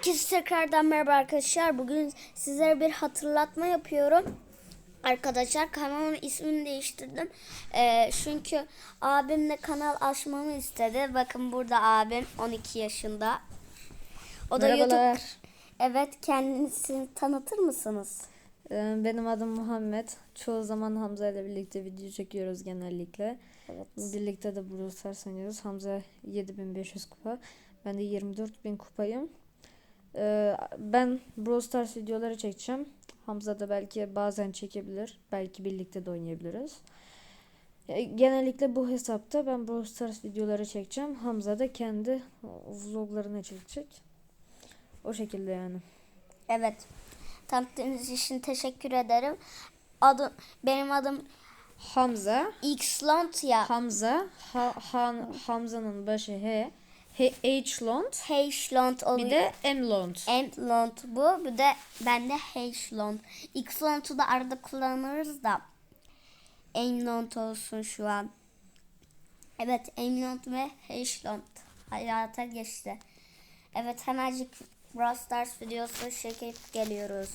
Herkese tekrardan merhaba arkadaşlar. Bugün sizlere bir hatırlatma yapıyorum. Arkadaşlar kanalın ismini değiştirdim. Ee, çünkü abim de kanal açmamı istedi. Bakın burada abim 12 yaşında. O da Merhabalar. YouTube. Evet kendinizi tanıtır mısınız? Ee, Benim adım Muhammed. Çoğu zaman Hamza ile birlikte video çekiyoruz genellikle. Evet. Birlikte de Brawl Stars oynuyoruz. Hamza 7500 kupa. Ben de 24000 kupayım. Ee, Ben Brawl Stars videoları çekeceğim. Hamza da belki bazen çekebilir. Belki birlikte de oynayabiliriz. Ee, Genellikle bu hesapta ben Brawl Stars videoları çekeceğim. Hamza da kendi vloglarını çekecek. O şekilde yani. Evet. Tanıttığınız için teşekkür ederim. Adım benim adım Hamza Xlont ya. Hamza, ha, Han, Hamza'nın başı H, H, H long, Heyshlont oluyor. bir de M long. Endlont bu. Bir de bende Heyshlont. Xlont'u da arada kullanırız da. Endlont olsun şu an. Evet Endlont ve Heyshlont hayata geçti. Evet hemencik Brawl Stars videosu çekip geliyoruz.